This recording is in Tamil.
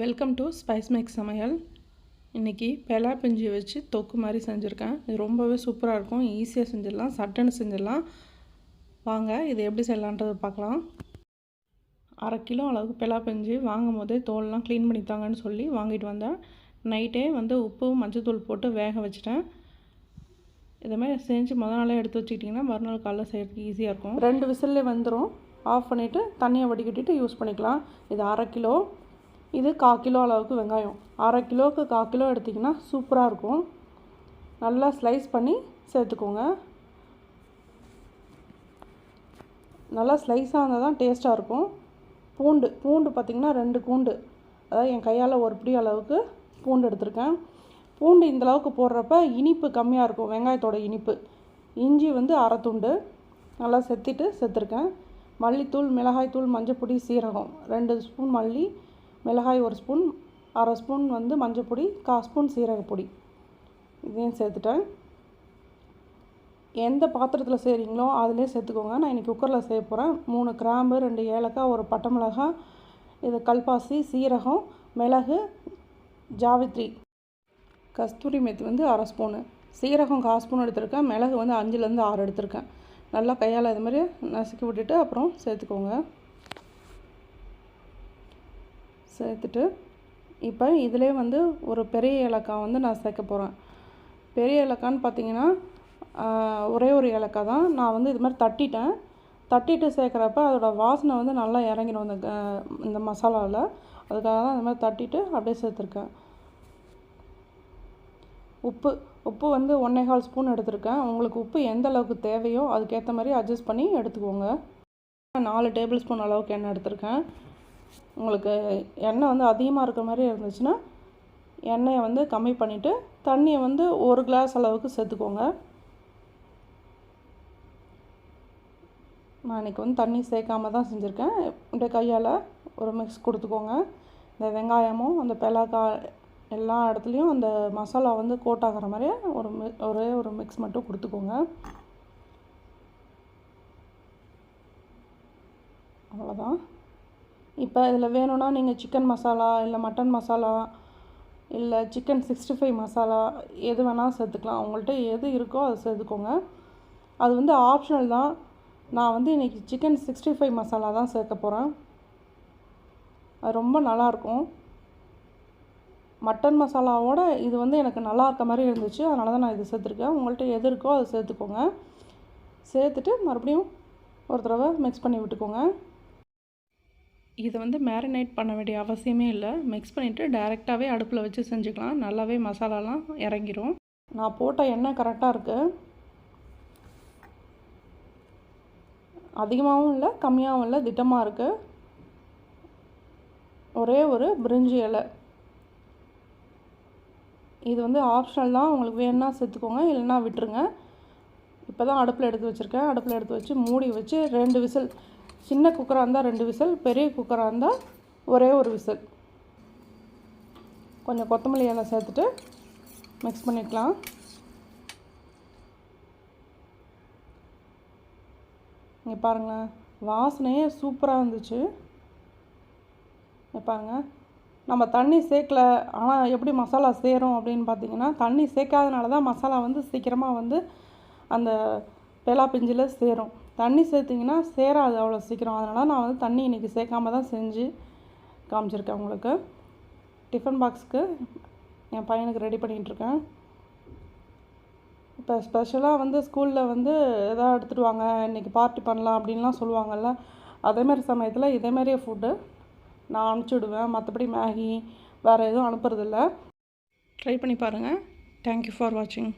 வெல்கம் டு ஸ்பைஸ் மேக் சமையல். இன்றைக்கி பெலா பிஞ்சு வச்சு தொக்கு மாதிரி செஞ்சுருக்கேன். இது ரொம்பவே சூப்பராக இருக்கும். ஈஸியாக செஞ்சிடலாம். சட்டுன்னு செஞ்சிடலாம். வாங்க இது எப்படி செய்யலான்றது பார்க்கலாம். அரை கிலோ அளவுக்கு பெலா பிஞ்சு வாங்கும் போதே தோல்லாம் க்ளீன் பண்ணித்தாங்கன்னு சொல்லி வாங்கிட்டு வந்தேன். நைட்டே வந்து உப்பு மஞ்சத்தூள் போட்டு வேக வச்சுட்டேன். இதேமாதிரி செஞ்சு மொதல் நாளே எடுத்து வச்சுக்கிட்டிங்கன்னா மறுநாள் காலைல செய்கிறதுக்கு ஈஸியாக இருக்கும். ரெண்டு விசில்லே வந்துடும் ஆஃப் பண்ணிவிட்டு தண்ணியை வடிகட்டிட்டு யூஸ் பண்ணிக்கலாம். இது அரை கிலோ இது கால் கிலோ அளவுக்கு வெங்காயம். அரை கிலோவுக்கு கால் கிலோ எடுத்திங்கன்னா சூப்பராக இருக்கும். நல்லா ஸ்லைஸ் பண்ணி சேர்த்துக்கோங்க. நல்லா ஸ்லைஸாக இருந்தால் தான் டேஸ்ட்டாக இருக்கும். பூண்டு பூண்டு பார்த்திங்கன்னா ரெண்டு பூண்டு. அதாவது என் கையால் ஒரு பிடி அளவுக்கு பூண்டு எடுத்திருக்கேன். பூண்டு இந்த அளவுக்கு போடுறப்ப இனிப்பு கம்மியாக இருக்கும் வெங்காயத்தோட இனிப்பு. இஞ்சி வந்து அரை துண்டு. நல்லா செத்திட்டு செத்துருக்கேன். மல்லித்தூள் மிளகாய்த்தூள் மஞ்சப்பொடி சீரகம். ரெண்டு ஸ்பூன் மல்லி மிளகாய் ஒரு ஸ்பூன் அரை ஸ்பூன் வந்து மஞ்சப்பொடி கால் ஸ்பூன் சீரகப்பொடி இதையும் சேர்த்துட்டேன். எந்த பாத்திரத்தில் செய்கிறீங்களோ அதிலே சேர்த்துக்கோங்க. நான் இன்றைக்கி குக்கரில் செய்ய போகிறேன் மூணு கிராம்பு ரெண்டு ஏலக்காய் ஒரு பட்டை மிளகாய் இது கல்பாசி சீரகம் மிளகு ஜாவித்ரி. கஸ்தூரி மெத்தி வந்து அரை ஸ்பூனு. சீரகம் கால் ஸ்பூன் எடுத்திருக்கேன். மிளகு வந்து அஞ்சுலேருந்து ஆறு எடுத்திருக்கேன். நல்லா கையால் இது மாதிரி நசுக்கி விட்டுட்டு அப்புறம் சேர்த்துக்கோங்க. சேர்த்துட்டு இப்போ இதிலே வந்து ஒரு பெரிய ஏலக்காய் வந்து நான் சேர்க்க போகிறேன் பெரிய ஏலக்கான்னு பார்த்தீங்கன்னா ஒரே ஒரு ஏலக்காய் தான். நான் வந்து இது மாதிரி தட்டிட்டேன். தட்டிட்டு சேர்க்குறப்ப அதோடய வாசனை வந்து நல்லா இறங்கிடும் இந்த இந்த மசாலாவில் அதுக்காக தான் இந்த மாதிரி தட்டிட்டு அப்படியே சேர்த்துருக்கேன். உப்பு உப்பு வந்து ஒன்றே கால் ஸ்பூன் எடுத்திருக்கேன். உங்களுக்கு உப்பு எந்த அளவுக்கு தேவையோ அதுக்கேற்ற மாதிரி அட்ஜஸ்ட் பண்ணி எடுத்துக்கோங்க. நாலு டேபிள் ஸ்பூன் அளவுக்கு எண்ணெய் எடுத்திருக்கேன். உங்களுக்கு எண்ணெய் வந்து அதிகமாக இருக்கிற மாதிரி இருந்துச்சுன்னா எண்ணெயை வந்து கம்மி பண்ணிவிட்டு தண்ணியை வந்து ஒரு கிளாஸ் அளவுக்கு சேர்த்துக்கோங்க. நான் இன்றைக்கி வந்து தண்ணி சேர்க்காம தான் செஞ்சுருக்கேன். இப்படியே கையால் ஒரு மிக்ஸ் கொடுத்துக்கோங்க. இந்த வெங்காயமும் அந்த பெலாக்காய் எல்லா இடத்துலையும் அந்த மசாலா வந்து கோட் ஆகிற மாதிரி ஒரு மி ஒரே ஒரு மிக்ஸ் மட்டும் கொடுத்துக்கோங்க. அவ்வளோதான் இப்போ இதில் வேணும்னா நீங்கள் சிக்கன் மசாலா இல்லை மட்டன் மசாலா இல்லை சிக்கன் சிக்ஸ்டி ஃபைவ் மசாலா எது வேணால் சேர்த்துக்கலாம். உங்கள்கிட்ட எது இருக்கோ அதை சேர்த்துக்கோங்க. அது வந்து ஆப்ஷனல் தான். நான் வந்து இன்றைக்கி சிக்கன் சிக்ஸ்டி ஃபைவ் மசாலா தான் சேர்க்க போகிறேன் அது ரொம்ப நல்லாயிருக்கும். மட்டன் மசாலாவோட இது வந்து எனக்கு நல்லா இருக்க மாதிரி இருந்துச்சு. அதனால தான் நான் இது சேர்த்துருக்கேன். உங்கள்கிட்ட எது இருக்கோ அதை சேர்த்துக்கோங்க. சேர்த்துட்டு மறுபடியும் ஒரு தடவை மிக்ஸ் பண்ணி விட்டுக்கோங்க. இதை வந்து மேரினேட் பண்ண வேண்டிய அவசியமே இல்லை. மிக்ஸ் பண்ணிவிட்டு டைரெக்டாகவே அடுப்பில் வச்சு செஞ்சுக்கலாம். நல்லாவே மசாலாலாம் இறங்கிரும். நான் போட்ட எண்ணெய் கரெக்டாக இருக்குது அதிகமாகவும் இல்லை கம்மியாகவும் இல்லை திட்டமாக இருக்குது ஒரே ஒரு பிரிஞ்சி இலை. இது வந்து ஆப்ஷனல் தான். உங்களுக்கு வேணுன்னா சேர்த்துக்கோங்க இல்லைன்னா விட்டுருங்க. இப்போ தான் அடுப்பில் எடுத்து வச்சுருக்கேன். அடுப்பில் எடுத்து வச்சு மூடி வச்சு ரெண்டு விசில் சின்ன குக்கராக இருந்தால் ரெண்டு விசில் பெரிய குக்கராக இருந்தால் ஒரே ஒரு விசில். கொஞ்சம் கொத்தமல்லி எல்லாம் சேர்த்துட்டு மிக்ஸ் பண்ணிக்கலாம். இங்கே பாருங்கள் வாசனையே சூப்பராக இருந்துச்சு. பாருங்கள் நம்ம தண்ணி சேர்க்கல ஆனால் எப்படி மசாலா சேரும் அப்படின்னு பார்த்தீங்கன்னா தண்ணி சேர்க்காதனால தான் மசாலா வந்து சீக்கிரமாக வந்து அந்த பேலா பிஞ்சில் சேரும். தண்ணி சேர்த்திங்கன்னா சேராது அவ்வளோ சீக்கிரம். அதனால் நான் வந்து தண்ணி இன்றைக்கி சேர்க்காம தான் செஞ்சு காமிச்சிருக்கேன் உங்களுக்கு. டிஃபன் பாக்ஸுக்கு என் பையனுக்கு ரெடி பண்ணிகிட்ருக்கேன். இப்போ ஸ்பெஷலாக வந்து ஸ்கூலில் வந்து எதாவது எடுத்துகிட்டு வாங்க இன்றைக்கி பார்ட்டி பண்ணலாம் அப்படின்லாம் சொல்லுவாங்கள்ல அதேமாரி சமயத்தில் இதேமாரியே ஃபுட்டு நான் அனுப்பிச்சி விடுவேன் மற்றபடி மேகி வேறு எதுவும் அனுப்புறதில்ல. ட்ரை பண்ணி பாருங்கள் தேங்க்யூ ஃபார் வாட்சிங்